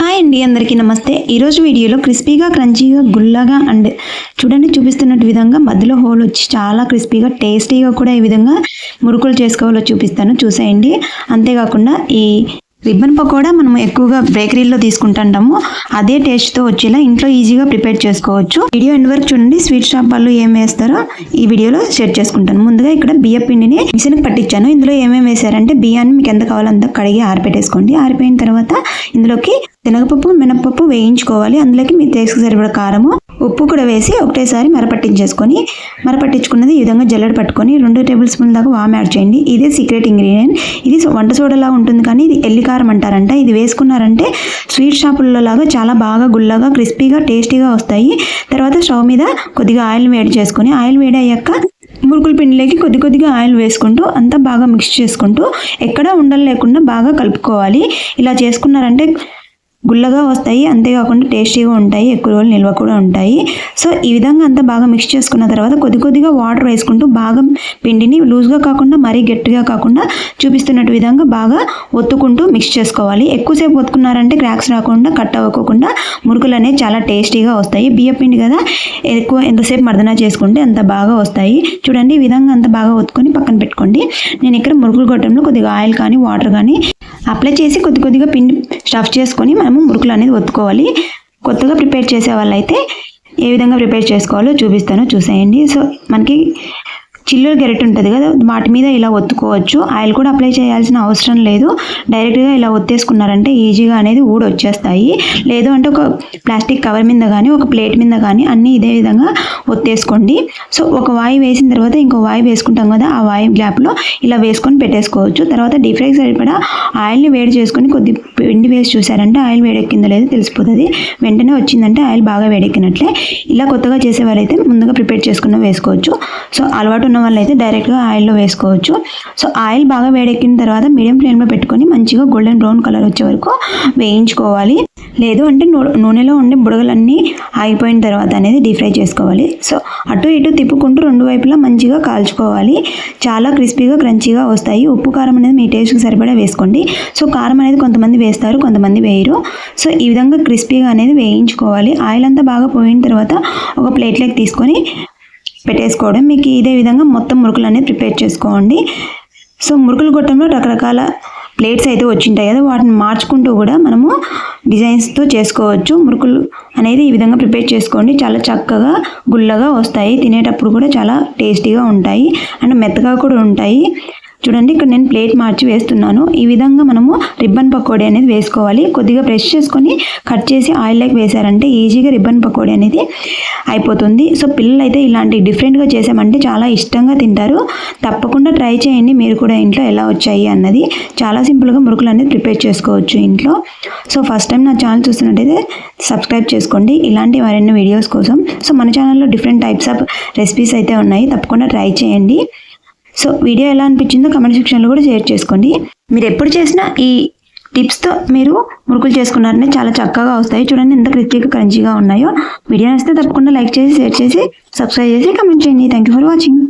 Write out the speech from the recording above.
Hi అండి అందరికీ నమస్తే. ఈరోజు వీడియోలో క్రిస్పీగా క్రంచీగా గుల్లగా అండ్ చూడండి చూపిస్తున్నట్టు విధంగా మధ్యలో హోల్ వచ్చి చాలా క్రిస్పీగా టేస్టీగా కూడా ఈ విధంగా మురుకులు చేసుకోవాలో చూపిస్తాను. చూసేయండి. అంతేకాకుండా ఈ రిబ్బన్ పకోడా మనం ఎక్కువగా బేకరీలో తీసుకుంటుంటాము. అదే టేస్ట్తో వచ్చేలా ఇంట్లో ఈజీగా ప్రిపేర్ చేసుకోవచ్చు. వీడియో ఎండ్ వరకు చూడండి స్వీట్ షాప్ వాళ్ళు ఏం వేస్తారో ఈ వీడియోలో షేర్ చేసుకుంటాను. ముందుగా ఇక్కడ బియ్య పిండిని మిషన్కి పట్టించాను. ఇందులో ఏమేమి వేశారంటే బియ్యాన్ని మీకు ఎంత కావాలో అంత కడిగి ఆరిపెట్టేసుకోండి. ఆరిపోయిన తర్వాత ఇందులోకి శనగపప్పు మినపప్పు వేయించుకోవాలి. అందులోకి మీ టేస్ట్కి సరిపడ కారము ఉప్పు కూడా వేసి ఒకటేసారి మరపట్టించేసుకొని మరపట్టించుకున్నది ఈ విధంగా జల్లెడ పట్టుకొని రెండు టేబుల్ స్పూన్ దాకా వామ్ యాడ్ చేయండి. ఇదే సీక్రెట్ ఇంగ్రీడియంట్. ఇది వంట సోడలా ఉంటుంది కానీ ఇది ఎల్లికారం అంటారంట. ఇది వేసుకున్నారంటే స్వీట్ షాపుల్లో లాగా చాలా బాగా గుల్లగా క్రిస్పీగా టేస్టీగా వస్తాయి. తర్వాత స్టవ్ మీద కొద్దిగా ఆయిల్ వేడి చేసుకొని ఆయిల్ వేడి అయ్యాక మురుకుల పిండిలోకి కొద్ది కొద్దిగా ఆయిల్ వేసుకుంటూ అంతా బాగా మిక్స్ చేసుకుంటూ ఎక్కడా ఉండలు లేకుండా బాగా కలుపుకోవాలి. ఇలా చేసుకున్నారంటే గుల్లగా వస్తాయి. అంతేకాకుండా టేస్టీగా ఉంటాయి. ఎక్కువ రోజులు నిల్వ కూడా ఉంటాయి. సో ఈ విధంగా అంతా బాగా మిక్స్ చేసుకున్న తర్వాత కొద్ది కొద్దిగా వాటర్ వేసుకుంటూ బాగా పిండిని లూజ్గా కాకుండా మరీ గట్టిగా కాకుండా చూపిస్తున్నట్టు విధంగా బాగా ఒత్తుకుంటూ మిక్స్ చేసుకోవాలి. ఎక్కువసేపు ఒత్తుకున్నారంటే క్రాక్స్ రాకుండా కట్ అవ్వకుండా మురుకులు అనేవి చాలా టేస్టీగా వస్తాయి. బియ్య పిండి కదా ఎక్కువ ఎంతసేపు మర్దన చేసుకుంటే అంత బాగా వస్తాయి. చూడండి ఈ విధంగా అంత బాగా ఒత్తుకొని పక్కన పెట్టుకోండి. నేను ఇక్కడ మురుకులు గొట్టంలో కొద్దిగా ఆయిల్ కానీ వాటర్ కానీ అప్లై చేసి కొద్ది కొద్దిగా పిండి స్టఫ్ చేసుకొని మనము మురుకులు అనేది ఒత్తుకోవాలి. కొత్తగా ప్రిపేర్ చేసే వాళ్ళైతే ఏ విధంగా ప్రిపేర్ చేసుకోవాలో చూపిస్తాను. చూసేయండి. సో మనకి చిల్లులు గెరెట్ ఉంటుంది కదా వాటి మీద ఇలా ఒత్తుకోవచ్చు. ఆయిల్ కూడా అప్లై చేయాల్సిన అవసరం లేదు. డైరెక్ట్గా ఇలా ఒత్తేసుకున్నారంటే ఈజీగా అనేది ఊడి వచ్చేస్తాయి. లేదు అంటే ఒక ప్లాస్టిక్ కవర్ మీద కానీ ఒక ప్లేట్ మీద కానీ అన్నీ ఇదే విధంగా ఒత్తేసుకోండి. సో ఒక వాయి వేసిన తర్వాత ఇంకో వాయి వేసుకుంటాం కదా ఆ వాయి గ్యాప్లో ఇలా వేసుకొని పెట్టేసుకోవచ్చు. తర్వాత డీప్ ఫ్రై సరిపడా ఆయిల్ని వేడి చేసుకొని కొద్ది పిండి వేసి చూసారంటే ఆయిల్ వేడెక్కిందో లేదో తెలిసిపోతుంది. వెంటనే వచ్చిందంటే ఆయిల్ బాగా వేడెక్కినట్లే. ఇలా కొత్తగా చేసేవారైతే ముందుగా ప్రిపేర్ చేసుకున్న వేసుకోవచ్చు. సో అలవాటు ఉన్న వాళ్ళైతే డైరెక్ట్గా ఆయిల్లో వేసుకోవచ్చు. సో ఆయిల్ బాగా వేడెక్కిన తర్వాత మీడియం ఫ్లేమ్లో పెట్టుకొని మంచిగా గోల్డెన్ బ్రౌన్ కలర్ వచ్చే వరకు వేయించుకోవాలి. లేదు అంటే నూనెలో ఉండే బుడగలన్నీ ఆగిపోయిన తర్వాత అనేది డీప్ ఫ్రై చేసుకోవాలి. సో అటు ఇటు తిప్పుకుంటూ రెండు వైపులా మంచిగా కాల్చుకోవాలి. చాలా క్రిస్పీగా క్రంచీగా వస్తాయి. ఉప్పు కారం అనేది మీ టేస్ట్కి సరిపడా వేసుకోండి. సో కారం అనేది కొంతమంది వేస్తారు కొంతమంది వేయరు. సో ఈ విధంగా క్రిస్పీగా అనేది వేయించుకోవాలి. ఆయిల్ అంతా బాగా పోయిన తర్వాత ఒక ప్లేట్లోకి తీసుకొని పెట్టేసుకోవడం. మీకు ఇదే విధంగా మొత్తం మురుకులు అనేది ప్రిపేర్ చేసుకోండి. సో మురుకులు గొట్టంలో రకరకాల ప్లేట్స్ అయితే వచ్చింటాయి కదా వాటిని మార్చుకుంటూ కూడా మనము డిజైన్స్తో చేసుకోవచ్చు. మురుకులు అనేది ఈ విధంగా ప్రిపేర్ చేసుకోండి. చాలా చక్కగా గుల్లగా వస్తాయి. తినేటప్పుడు కూడా చాలా టేస్టీగా ఉంటాయి. అండ్ మెత్తగా కూడా ఉంటాయి. చూడండి ఇక్కడ నేను ప్లేట్ మార్చి వేస్తున్నాను. ఈ విధంగా మనము రిబ్బన్ పకోడీ అనేది వేసుకోవాలి. కొద్దిగా ప్రెష్ చేసుకొని కట్ చేసి ఆయిల్లోకి వేసారంటే ఈజీగా రిబ్బన్ పకోడీ అనేది అయిపోతుంది. సో పిల్లలు అయితే ఇలాంటి డిఫరెంట్గా చేసామంటే చాలా ఇష్టంగా తింటారు. తప్పకుండా ట్రై చేయండి. మీరు కూడా ఇంట్లో ఎలా వచ్చాయి అన్నది. చాలా సింపుల్గా మురుకులు అనేది ప్రిపేర్ చేసుకోవచ్చు ఇంట్లో. సో ఫస్ట్ టైం నా ఛానల్ చూస్తున్నట్టయితే సబ్స్క్రైబ్ చేసుకోండి. ఇలాంటి మరిన్ని వీడియోస్ కోసం. సో మన ఛానల్లో డిఫరెంట్ టైప్స్ ఆఫ్ రెసిపీస్ అయితే ఉన్నాయి. తప్పకుండా ట్రై చేయండి. సో వీడియో ఎలా అనిపించిందో కమెంట్ సెక్షన్లో కూడా షేర్ చేసుకోండి. మీరు ఎప్పుడు చేసినా ఈ టిప్స్తో మీరు మురుకులు చేసుకున్నారనే చాలా చక్కగా వస్తాయి. చూడండి ఎంత క్రిస్పీగా క్రంచీగా ఉన్నాయో. వీడియో నచ్చితే తప్పకుండా లైక్ చేసి షేర్ చేసి సబ్స్క్రైబ్ చేసి కమెంట్ చేయండి. Thank you for watching